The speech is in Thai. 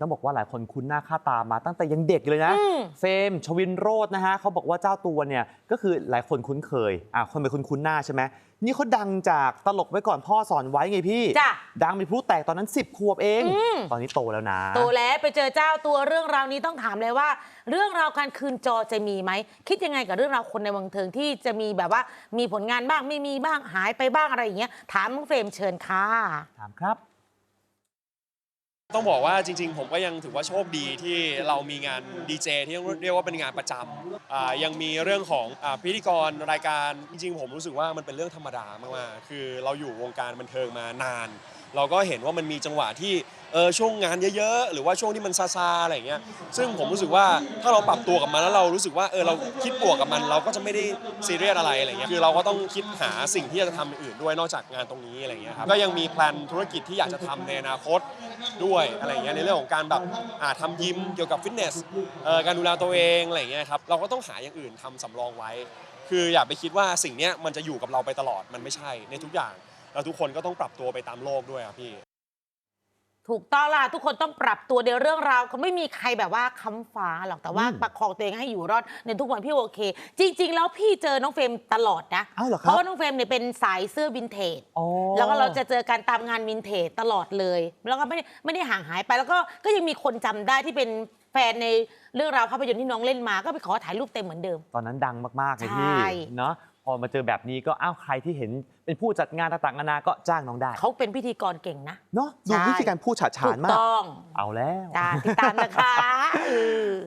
ต้องบอกว่าหลายคนคุ้นหน้าค่าตามาตั้งแต่ยังเด็กเลยนะอืมเฟรมชวินโรจน์นะฮะเขาบอกว่าเจ้าตัวเนี่ยก็คือหลายคนคุ้นเคยอะคนเป็นคนคุ้นหน้าใช่ไหมนี่เขาดังจากตลกไว้ก่อนพ่อสอนไว้ไงพี่จ้ะดังมีพลุแตกตอนนั้น 10ขวบเองอืมตอนนี้โตแล้วนะ โตแล้วไปเจอเจ้าตัวเรื่องราวนี้ต้องถามเลยว่า เรื่องราวการคืนจอจะมีไหม คิดยังไงกับเรื่องราวคนในวงเทิงที่จะมีแบบว่ามีผลงานบ้างไม่มีบ้างหายไปบ้างอะไรอย่างเงี้ยถามน้องเฟรมเชิญค่ะถามครับ ต้องบอกว่าจริง ๆ ผมก็ยังถือว่าโชคดีที่เรามีงานดีเจที่เรียกว่าเป็นงานประจำยังมีเรื่องของพิธีกรรายการจริง ๆ ผมรู้สึกว่ามันเป็นเรื่องธรรมดามากๆคือเราอยู่วงการบันเทิงมานาน เราก็เห็นว่ามันมีจังหวะที่เออช่วงงานเยอะๆ หรือว่าช่วงที่มันซาซาๆอะไรอย่างเงี้ยซึ่งผมรู้สึกว่าถ้าเราปรับตัวกับมันแล้วเรารู้สึกว่าเออเราคิดบวกกับมัน เราก็จะไม่ได้ซีเรียสอะไรอะไรเงี้ยคือเราก็ต้องคิดหาสิ่งที่จะทำอื่นด้วยนอกจากงานตรงนี้อะไรเงี้ยครับก็ยังมีแพลนธุรกิจที่อยากจะทำในอนาคตด้วยอะไรเงี้ยในเรื่องของการแบบอ่าทำยิมเกี่ยวกับฟิตเนสเอ่อการดูแลตัวเองอะไรเงี้ยครับเราก็ต้องหาอย่างอื่นทำสำรองไว้ คืออย่าไปคิดว่าสิ่งเนี้ยมันจะอยู่กับเราไปตลอดมันไม่ใช่ในทุกอย่าง เราทุกคนก็ต้องปรับตัวไปตามโลกด้วยครับพี่ ถูกต้องล่ะทุกคนต้องปรับตัวในเรื่องราวเขาไม่มีใครแบบว่าค้ำฟ้าหรอกแต่ว่าอืมประคองตัวเองให้อยู่รอดในทุกวันพี่โอเค จริงๆ แล้วพี่เจอน้องเฟรมตลอดนะอ้าวเหรอครับ เพราะว่าน้องเฟรมเนี่ยเป็นสายเสื้อวินเทจ อ๋อ แล้วก็เราจะเจอกันตามงานวินเทจตลอดเลย แล้วก็ไม่ได้ไม่ได้ห่างหายไป แล้วก็ก็ยังมีคนจำได้ที่เป็นแฟนในเรื่องราวภาพยนตร์ที่น้องเล่นมา ก็ไปขอถ่ายรูปเต็มเหมือนเดิม ตอนนั้นดังมากๆเลยพี่ใช่ เนาะพ อมาเจอแบบนี้ก็อ้าวใครที่เห็นเป็นผู้จัดงานต่างๆนานาก็จ้างน้องได้เขาเป็นพิธีกรเก่งนะ เนาะดูใช่ วิธีการพูดฉาดฉาถูนกมาก ต้องเอาแล้ว จ้าติดตามนะคะเออ